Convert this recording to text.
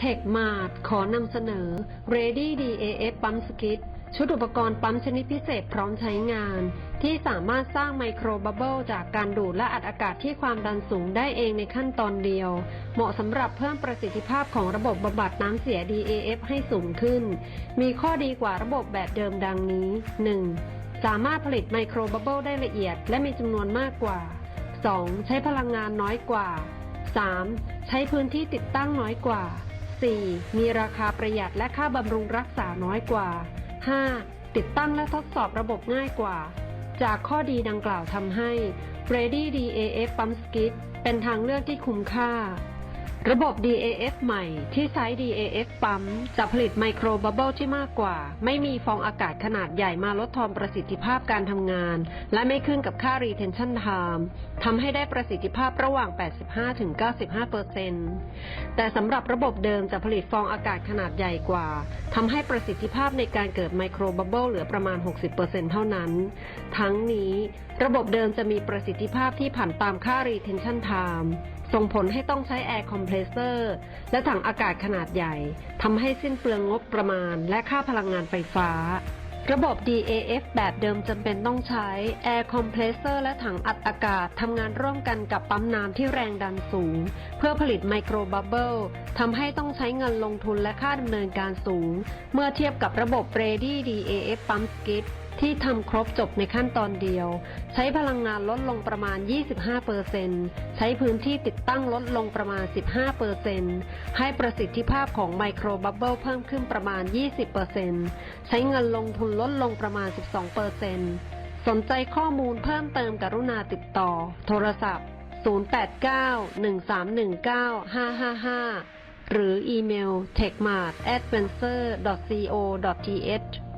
เทคมาดขอนำเสนอ Ready DAF ปั๊มสกิทชุดอุปกรณ์ปั๊มชนิดพิเศษพร้อมใช้งาน ที่สามารถสร้างไมโครบับเบิลจากการดูดและอัดอากาศที่ความดันสูงได้เองในขั้นตอนเดียว เหมาะสำหรับเพิ่มประสิทธิภาพของระบบบำบัดน้ำเสีย DAF ให้สูงขึ้น มีข้อดีกว่าระบบแบบเดิมดังนี้ 1. สามารถผลิตไมโครบับเบิลได้ละเอียดและมีจำนวนมากกว่า 2. ใช้พลังงานน้อยกว่า 3. ใช้พื้นที่ติดตั้งน้อยกว่า 4. มีราคาประหยัดและค่าบำรุงรักษาน้อยกว่า 5. ติดตั้งและทดสอบระบบง่ายกว่า จากข้อดีดังกล่าวทำให้ Ready DAF Pump Skid เป็นทางเลือกที่คุ้มค่า ระบบ DAF ใหม่ที่ใช้ DAF ปั๊ม จะผลิตไมโครบับเบิลที่มากกว่า ไม่มีฟองอากาศขนาดใหญ่มาลดทอนประสิทธิภาพการทำงาน และไม่ขึ้นกับค่า retention time ทำให้ได้ประสิทธิภาพระหว่าง 85-95%แต่สำหรับระบบเดิมจะผลิตฟองอากาศขนาดใหญ่กว่าทำให้ประสิทธิภาพในการเกิดไมโครบับเบิลเหลือประมาณ 60%เท่านั้น ทั้งนี้ระบบเดิมจะมีประสิทธิภาพที่ผันตามค่า retention time ส่งผลให้ต้องใช้แอร์คอมเพรสเซอร์ และถังอากาศขนาดใหญ่ทำให้สิ้นเปลืองงบประมาณ และค่าพลังงานไฟฟ้า ระบบ DAF แบบเดิมจำเป็นต้องใช้ Air Compressor และถังอัดอากาศทำงานร่วมกันกับปั๊มน้ำที่แรงดันสูง เพื่อผลิตไมโครบับเบิลทำให้ต้องใช้เงินลงทุนและค่าดำเนินการสูง เมื่อเทียบกับระบบ Ready DAF Pump Skid ที่ทำครบจบในขั้นตอนเดียว ใช้พลังงานลดลงประมาณ 25%ใช้พื้นที่ติดตั้งลดลงประมาณ 15%ให้ประสิทธิภาพของไมโครบับเบิลเพิ่มขึ้นประมาณ 20%ใช้เงินลงทุนลดลงประมาณ 12%สนใจข้อมูลเพิ่มเติมกรุณาติดต่อ โทรศัพท์ 089-1319-555 หรืออีเมล techmart adventure co th